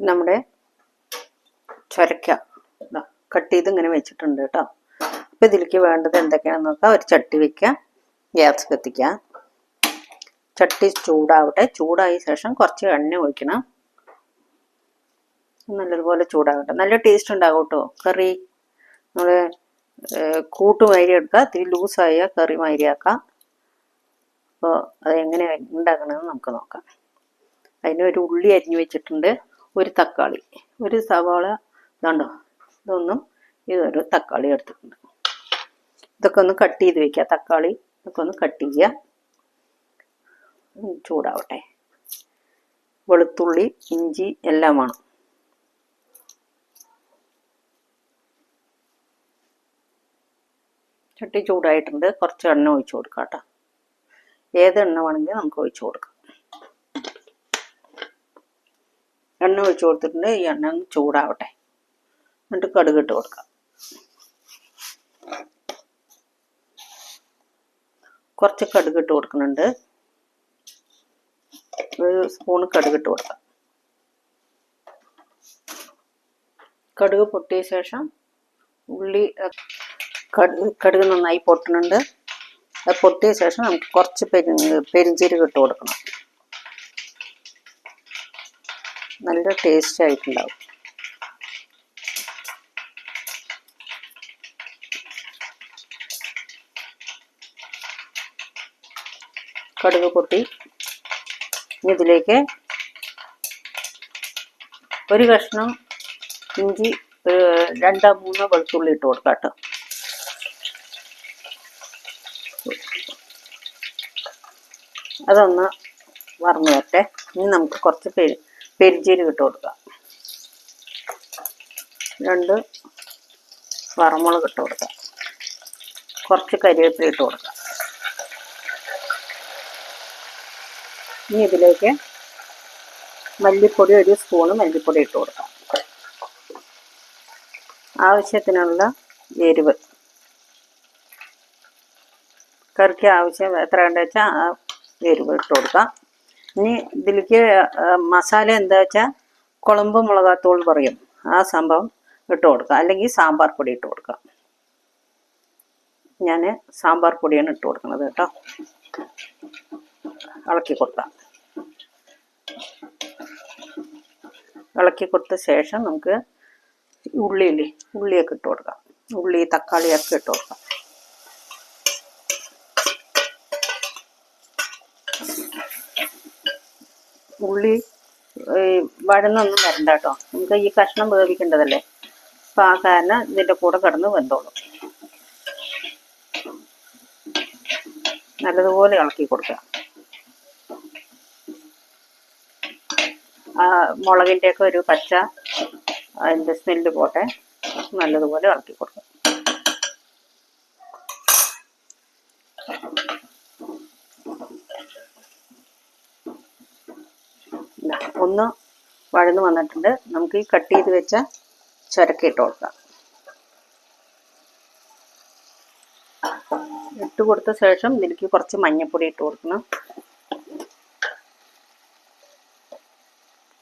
നമ്മുടെ ചുരക്ക കട്ട് ചെയ്ത് ഇങ്ങനെ വെച്ചിട്ടുണ്ട് കേട്ടോ. അപ്പം ഇതിലേക്ക് വേണ്ടത് എന്തൊക്കെയാണെന്ന് നോക്കാം. ഒരു ചട്ടി വെക്കുക ഗ്യാസ് കത്തിക്കുക ചട്ടി ചൂടാവട്ടെ. ചൂടായ ശേഷം കുറച്ച് എണ്ണ ഒഴിക്കണം. നല്ലതുപോലെ ചൂടാകട്ടെ. നല്ല ടേസ്റ്റ് ഉണ്ടാകും കേട്ടോ. കറി നമ്മൾ കൂട്ടുമാതിരി എടുക്കുക ഇത്തിരി ലൂസായ കറി മാതിരി ആക്കാം. അപ്പോൾ അത് എങ്ങനെ ഉണ്ടാക്കണമെന്ന് നമുക്ക് നോക്കാം. അതിന് ഒരു ഉള്ളി അരിഞ്ഞു വെച്ചിട്ടുണ്ട്. ഒരു തക്കാളി ഒരു സവാള ഇതുണ്ടോ? ഇതൊന്നും ഇതൊരു തക്കാളി എടുത്തിട്ടുണ്ട്. ഇതൊക്കെ ഒന്ന് കട്ട് ചെയ്ത് വെക്കുക. തക്കാളി ഇതൊക്കെ ഒന്ന് കട്ട് ചെയ്യുക. ചൂടാവട്ടെ. വെളുത്തുള്ളി ഇഞ്ചി എല്ലാം വേണം. ചട്ടി ചൂടായിട്ടുണ്ട്. കുറച്ച് എണ്ണ ഒഴിച്ചു കൊടുക്കാം കേട്ടോ. ഏത് എണ്ണ വേണമെങ്കിലും നമുക്ക് ഒഴിച്ചു കൊടുക്കാം. എണ്ണ ഒഴിച്ചു കൊടുത്തിട്ടുണ്ട്. ഈ എണ്ണ ചൂടാവട്ടെ. എന്നിട്ട് കടുകിട്ട് കൊടുക്കാം. കുറച്ച് കടുകിട്ട് കൊടുക്കുന്നുണ്ട്. ഒരു സ്പൂണ് കടുകിട്ട് കൊടുക്കാം. കടുക് പൊട്ടിയ ശേഷം ഉള്ളി കടുക് കടുക് നന്നായി പൊട്ടുന്നുണ്ട്. പൊട്ടിയ ശേഷം നമുക്ക് കുറച്ച് പെരി പെരിഞ്ചീരകം ഇട്ട് കൊടുക്കണം. നല്ല ടേസ്റ്റ് ആയിട്ടുണ്ടാവും. കടുക് പൊട്ടി. ഇതിലേക്ക് ഒരു കഷ്ണം ഇഞ്ചി രണ്ടോ മൂന്നോ വെളുത്തുള്ളി ഇട്ട് കൊടുക്കാം കേട്ടോ. അതൊന്ന് വറന്നു വരട്ടെ. ഇനി നമുക്ക് കുറച്ച് പെരി പെരിഞ്ചീരകം ഇട്ട് കൊടുക്കാം രണ്ട് വറമുളക് ഇട്ട് കൊടുക്കാം കുറച്ച് കരിവേപ്പില ഇട്ട് കൊടുക്കാം ഇനി ഇതിലേക്ക് മല്ലിപ്പൊടി ഒരു സ്പൂണ് മല്ലിപ്പൊടി ഇട്ട് കൊടുക്കാം ആവശ്യത്തിനുള്ള എരിവ്. കറിക്ക് ആവശ്യം എത്ര വേണ്ട വെച്ചാൽ ആ എരിവ് ഇട്ട് കൊടുക്കാം ഇനി ഇതിലേക്ക് മസാല എന്താ വെച്ചാൽ കുളമ്പ് മുളകാത്തോൾ പറയും ആ സംഭവം ഇട്ട് കൊടുക്കാം. അല്ലെങ്കിൽ സാമ്പാർ പൊടി ഇട്ട് കൊടുക്കാം. ഞാൻ സാമ്പാർ പൊടിയാണ് ഇട്ട് കൊടുക്കുന്നത് കേട്ടോ. ഇളക്കി കൊടുക്കാം. ഇളക്കി കൊടുത്ത ശേഷം നമുക്ക് ഉള്ളിയില്ലേ ഉള്ളിയൊക്കെ ഇട്ട് കൊടുക്കാം. ഉള്ളി തക്കാളിയൊക്കെ ഇട്ട് കൊടുക്കാം. ഉള്ളി വഴന്നൊന്നും വരണ്ട കേട്ടോ നമുക്ക് ഈ കഷ്ണം വേവിക്കേണ്ടതല്ലേ? അപ്പം ആ കാരണം ഇതിന്റെ കൂടെ കിടന്ന് വെന്തോളും. നല്ലതുപോലെ ഇളക്കി കൊടുക്കുക ആ മുളകിന്റെ ഒക്കെ ഒരു പച്ച അതിന്റെ സ്മെല്ല് പോട്ടെ നല്ലതുപോലെ ഇളക്കി കൊടുക്കുക ഒന്ന് വഴന്ന് വന്നിട്ടുണ്ട്. നമുക്ക് ഈ കട്ട് ചെയ്ത് വെച്ച ചുരക്ക ഇട്ട് കൊടുക്കാം. ഇട്ട് കൊടുത്ത ശേഷം ഇതിലേക്ക് കുറച്ച് മഞ്ഞൾപ്പൊടി ഇട്ട് കൊടുക്കണം.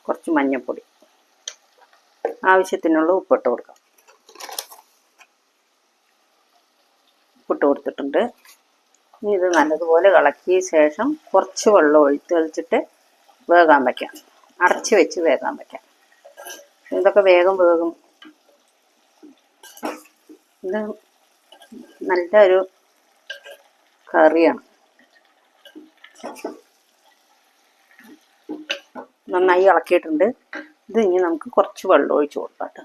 കുറച്ച് മഞ്ഞൾപ്പൊടി ആവശ്യത്തിനുള്ള ഉപ്പിട്ട് കൊടുക്കാം. ഉപ്പിട്ട് കൊടുത്തിട്ടുണ്ട്. ഇനി ഇത് നല്ലതുപോലെ ഇളക്കിയ ശേഷം കുറച്ച് വെള്ളം ഒഴിച്ച് ഒഴിച്ചിട്ട് വേകാൻ വയ്ക്കാം. അടച്ച് വെച്ച് വേകാൻ വയ്ക്കാം. ഇതൊക്കെ വേഗം വേഗം ഇത് നല്ലൊരു കറിയാണ്. നന്നായി ഇളക്കിയിട്ടുണ്ട്. ഇത് ഇനി നമുക്ക് കുറച്ച് വെള്ളം ഒഴിച്ച് കൊടുക്കാം കേട്ടോ.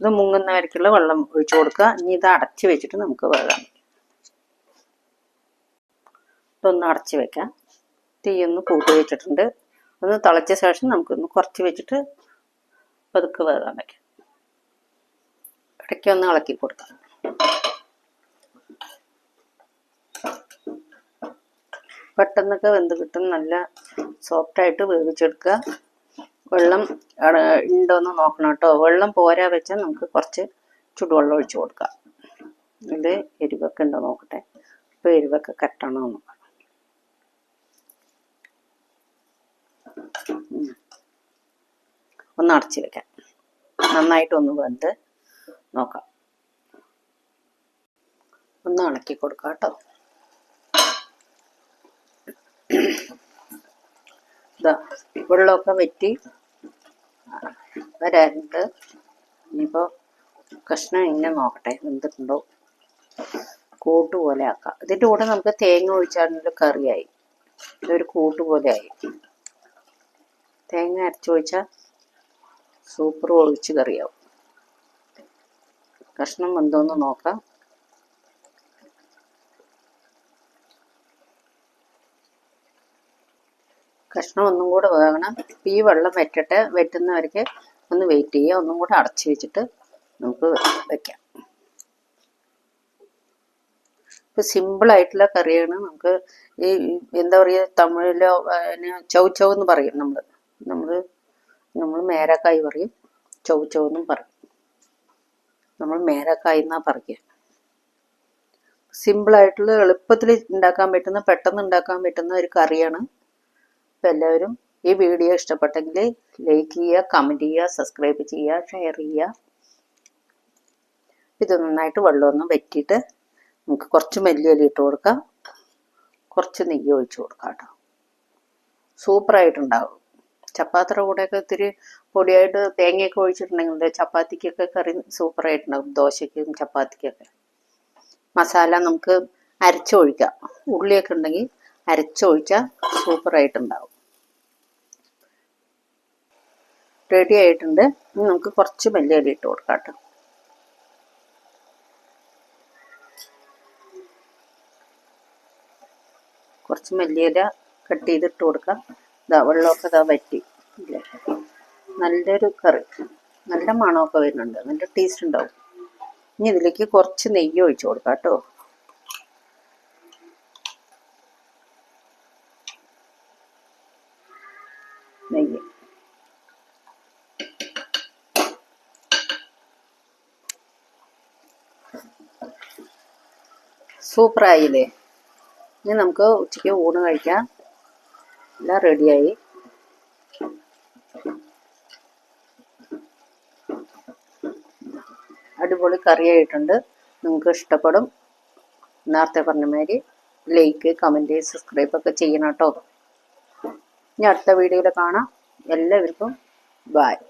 ഇത് മുങ്ങുന്ന വരയ്ക്കുള്ള വെള്ളം ഒഴിച്ചു കൊടുക്കുക. ഇനി ഇത് അടച്ച് വെച്ചിട്ട് നമുക്ക് വേകാം ഇതൊന്ന് അടച്ച് വെക്കാം. തീ ഒന്ന് കൂട്ടി വെച്ചിട്ടുണ്ട്. ഒന്ന് തിളച്ച ശേഷം നമുക്കൊന്ന് കുറച്ച് വെച്ചിട്ട് പതുക്കെ വേകാൻ വയ്ക്കാം ഇടയ്ക്ക് ഒന്ന് ഇളക്കി കൊടുക്കാം. പെട്ടെന്നൊക്കെ വെന്ത് കിട്ടും. നല്ല സോഫ്റ്റായിട്ട് വേവിച്ചെടുക്കുക. വെള്ളം ഉണ്ടോയെന്ന് നോക്കണം കേട്ടോ. വെള്ളം പോരാ വെച്ചാൽ നമുക്ക് കുറച്ച് ചുടുവെള്ളം ഒഴിച്ചു കൊടുക്കാം. ഇത് എരിവൊക്കെ ഉണ്ടോ നോക്കട്ടെ. ഇപ്പോൾ എരിവൊക്കെ കറക്റ്റാണോ നോക്കാം. ഒന്ന് അടച്ച് വെക്കാം. നന്നായിട്ടൊന്ന് വെന്ത് നോക്കാം. ഒന്ന് ഇളക്കി കൊടുക്കാം കേട്ടോ. ഇതാ വെള്ളമൊക്കെ വെറ്റി. വരാനുണ്ട് ഇനിയിപ്പോൾ കഷ്ണം ഇങ്ങനെ നോക്കട്ടെ എന്തുണ്ടോ കൂട്ട് പോലെ ആക്കാം. ഇതിന്റെ കൂടെ നമുക്ക് തേങ്ങ ഒഴിച്ചാണെങ്കിലും കറിയായി. ഇതൊരു കൂട്ട് പോലെ ആയി. തേങ്ങ അരച്ചൊഴിച്ചാൽ സൂപ്പർ ഒഴിച്ച് കറിയാവും. കഷ്ണം വെന്തോന്ന് നോക്കാം. കഷ്ണം ഒന്നും കൂടെ വേകണം ഈ വെള്ളം വെറ്റിട്ട് വെറ്റുന്നവർക്ക് ഒന്ന് വെയിറ്റ് ചെയ്യുക ഒന്നും കൂടെ അടച്ചു വെച്ചിട്ട് നമുക്ക് വെക്കാം. ഇപ്പം സിമ്പിളായിട്ടുള്ള കറിയാണ്. നമുക്ക് ഈ എന്താ പറയുക തമിഴിലോ ചൗ ചൗ എന്ന് പറയും നമ്മൾ നമ്മൾ മേരക്കായ് പറയും. ചൊവ് ചൊവെന്നും പറയും. നമ്മൾ മേരക്കായ് എന്നാ പറയുക. സിമ്പിൾ ആയിട്ടുള്ള എളുപ്പത്തിൽ ഉണ്ടാക്കാൻ പറ്റുന്ന പെട്ടെന്ന് ഉണ്ടാക്കാൻ പറ്റുന്ന ഒരു കറിയാണ്. അപ്പം എല്ലാവരും ഈ വീഡിയോ ഇഷ്ടപ്പെട്ടെങ്കിൽ ലൈക്ക് ചെയ്യുക കമന്റ് ചെയ്യുക സബ്സ്ക്രൈബ് ചെയ്യുക ഷെയർ ചെയ്യുക. ഇത് നന്നായിട്ട് വെള്ളമൊന്ന് വറ്റിയിട്ട് നമുക്ക് കുറച്ച് മല്ലിയില ഇട്ട് കൊടുക്കാം. കുറച്ച് നെയ്യ് ഒഴിച്ച് കൊടുക്കാം കേട്ടോ. സൂപ്പറായിട്ടുണ്ടാവും ചപ്പാത്തിയുടെ കൂടെയൊക്കെ ഇത്തിരി പൊടിയായിട്ട് തേങ്ങയൊക്കെ ഒഴിച്ചിട്ടുണ്ടെങ്കിൽ ചപ്പാത്തിക്കൊക്കെ കറി സൂപ്പറായിട്ടുണ്ടാകും ദോശയ്ക്കും ചപ്പാത്തിക്കൊക്കെ. മസാല നമുക്ക് അരച്ചൊഴിക്കാം. ഉള്ളിയൊക്കെ ഉണ്ടെങ്കിൽ അരച്ചൊഴിച്ചാൽ സൂപ്പറായിട്ടുണ്ടാവും. റെഡി ആയിട്ടുണ്ട്. നമുക്ക് കുറച്ച് മല്ലിയരി ഇട്ട് കൊടുക്കാം കുറച്ച് മല്ലിയില കട്ട് ചെയ്തിട്ട് കൊടുക്കാം. ഇതാ വെള്ളമൊക്കെ ഇതാ വറ്റി. ഇല്ലേ? നല്ലൊരു കറി. നല്ല മണമൊക്കെ വരുന്നുണ്ട്. നല്ല ടേസ്റ്റ് ഉണ്ടാവും. ഇനി ഇതിലേക്ക് കുറച്ച് നെയ്യ് ഒഴിച്ചു കൊടുക്കാം കേട്ടോ. നെയ്യ്. സൂപ്പറായില്ലേ? ഇനി നമുക്ക് ഉച്ചയ്ക്ക് ഊണ് കഴിക്കാം. എല്ലാം റെഡിയായി. അടിപൊളി കറിയായിട്ടുണ്ട്. നിങ്ങൾക്ക് ഇഷ്ടപ്പെടും. നേരത്തെ പറഞ്ഞ മാതിരി ലൈക്ക് കമന്റ് സബ്സ്ക്രൈബ് ഒക്കെ ചെയ്യണം കേട്ടോ. ഇനി അടുത്ത വീഡിയോയിൽ കാണാം. എല്ലാവർക്കും ബായ്